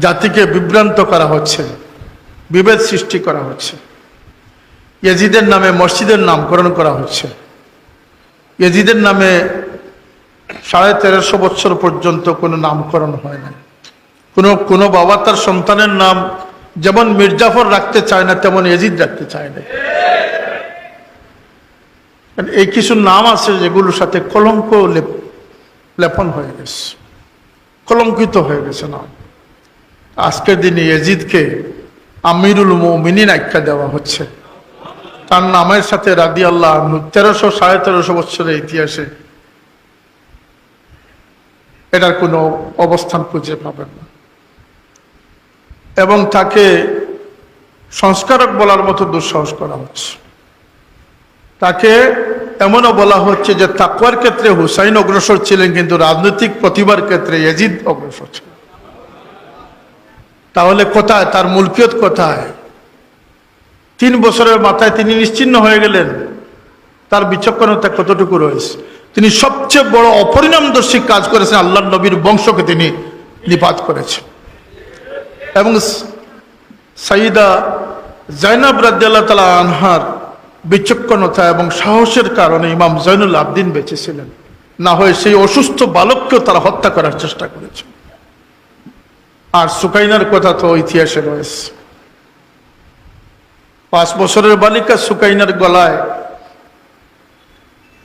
জাতিকে বিভ্রান্ত করা হচ্ছে, বিভেদ সৃষ্টি করা হচ্ছে। ইয়াজিদের নামে মসজিদের নামকরণ করা হচ্ছে। ইয়াজিদের নামে সাড়ে তেরোশো বছর পর্যন্ত কোনো নামকরণ হয় না কোনো কোনো বাবা তার সন্তানের নাম যেমন মির্জাফর রাখতে চায় না, তেমন এজিদ রাখতে চায় না। এই কিছু নাম আছে যেগুলোর সাথে কলঙ্ক লেপ- লেপন হয়ে গেছে। কলঙ্কিত হয়ে গেছে নাম। আজকের দিনে এজিদকে আমিরুল মিনিন আখ্যা দেওয়া হচ্ছে। তার নামের সাথে রাদি আল্লাহ তেরোশো সাড়ে তেরোশো বছরের ইতিহাসে এটার কোনো অবস্থান খুঁজে পাবেন না। এবং তাকে সংস্কারক বলার মতো দুঃসাহস করা হচ্ছে। তাকে এমনও বলা হচ্ছে যে তাকুয়ার ক্ষেত্রে হুসাইন অগ্রসর ছিলেন, কিন্তু রাজনৈতিক প্রতিভার ক্ষেত্রে এজিদ অগ্রসর ছিলেন। তাহলে কোথায়? তার মুলকিয়ত কোথায়? তিন বছরের মাথায় তিনি নিশ্চিন্ন হয়ে গেলেন। তার বিচক্ষণতা কতটুকু রয়েছে? তিনি সবচেয়ে বড় অপরিণামদর্শী কাজ করেছেন আল্লাহ নবীর বংশকে তিনি নিপাত করেছেন। এবং সাইদা জাইনাব রাজ্লাহ তালা আনহার বিচক্ষণতা এবং সাহসের কারণে ইমাম জৈনুল আবদিন বেঁচেছিলেন না হয়ে সেই অসুস্থ বালককেও তারা হত্যা করার চেষ্টা করেছে। আর সুকাইনার কথা তো ইতিহাসে রয়েছে। পাঁচ বছরের বালিকা সুকাইনার গলায়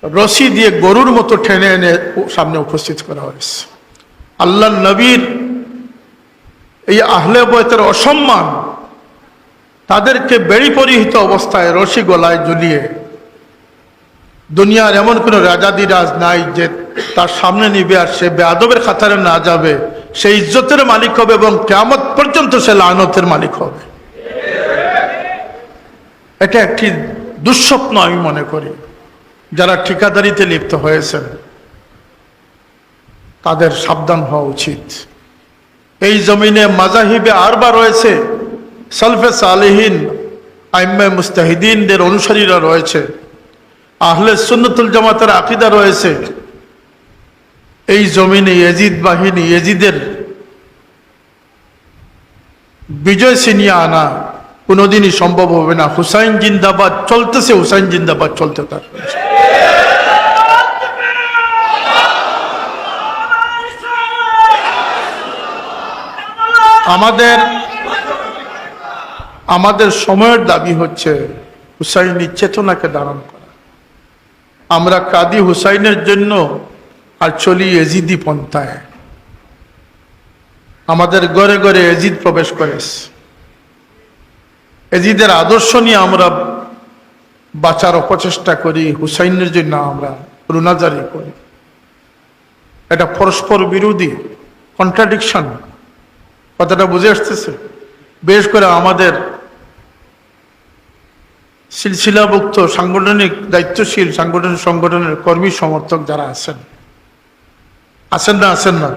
রশি দিয়ে গরুর মতো ঠেনে এনে সামনে উপস্থিত করা হয়েছে। আল্লাহ নবীর এই আহলে বয়তের অসম্মান, তাদেরকে বেড়ি পরিহিত অবস্থায় রশি গলায় ঝুলিয়ে দুনিয়ার এমন কোনো রাজাদিরাজ নাই যে তার সামনে নিবে আর সে বেআদবের খাতারে না যাবে। সে ইজ্জতের মালিক হবে এবং কেয়ামত পর্যন্ত সে লানতের মালিক হবে। এটা একটি দুঃস্বপ্ন আমি মনে করি। যারা ঠিকাদারিতে লিপ্ত হয়েছেন, তাদের সাবধান হওয়া উচিত। এই জমিনে মাজাহিবে আরবা রয়েছে, সালফে সালেহীন আইম্মে মুস্তাহিদিনদের অনুসারীরা রয়েছে। আহলে সুন্নতুল জামাতের আকিদা রয়েছে। এই জমিনে এজিদ বাহিনী, এজিদের বিজয় ছিনিয়ে আনা কোনোদিনই সম্ভব হবে না। হুসাইন জিন্দাবাদ চলতেছে, হুসাইন জিন্দাবাদ চলতে থাকবে আমাদের আমাদের সময়ের দাবি হচ্ছে হুসাইনি চেতনাকে ধারণ করা। আমরা কাদি হুসাইনের জন্য আর চলি এজিদি পন্থায় আমাদের ঘরে ঘরে এজিদ প্রবেশ করেছে এজিদের আদর্শ নিয়ে আমরা বাঁচার অপচেষ্টা করি, হুসাইনের জন্য আমরা রুনাজারি করি। এটা পরস্পর বিরোধী কন্ট্রাডিকশন কথাটা বুঝে আসতেছে? বেশ করে আমাদের সিলসিলাভুক্ত সাংগঠনিক, দায়িত্বশীল সাংগঠনিক সংগঠনের কর্মী সমর্থক যারা আছেন আছেন না আছেন না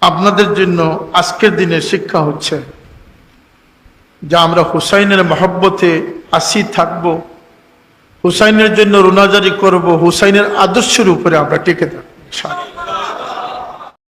আপনাদের জন্য আজকের দিনে শিক্ষা হচ্ছে যা আমরা হুসাইনের মহব্বতে আসি, থাকব হুসাইনের জন্য রোনাজারি করব, হুসাইনের আদর্শের উপরে আমরা টেকে থাকব।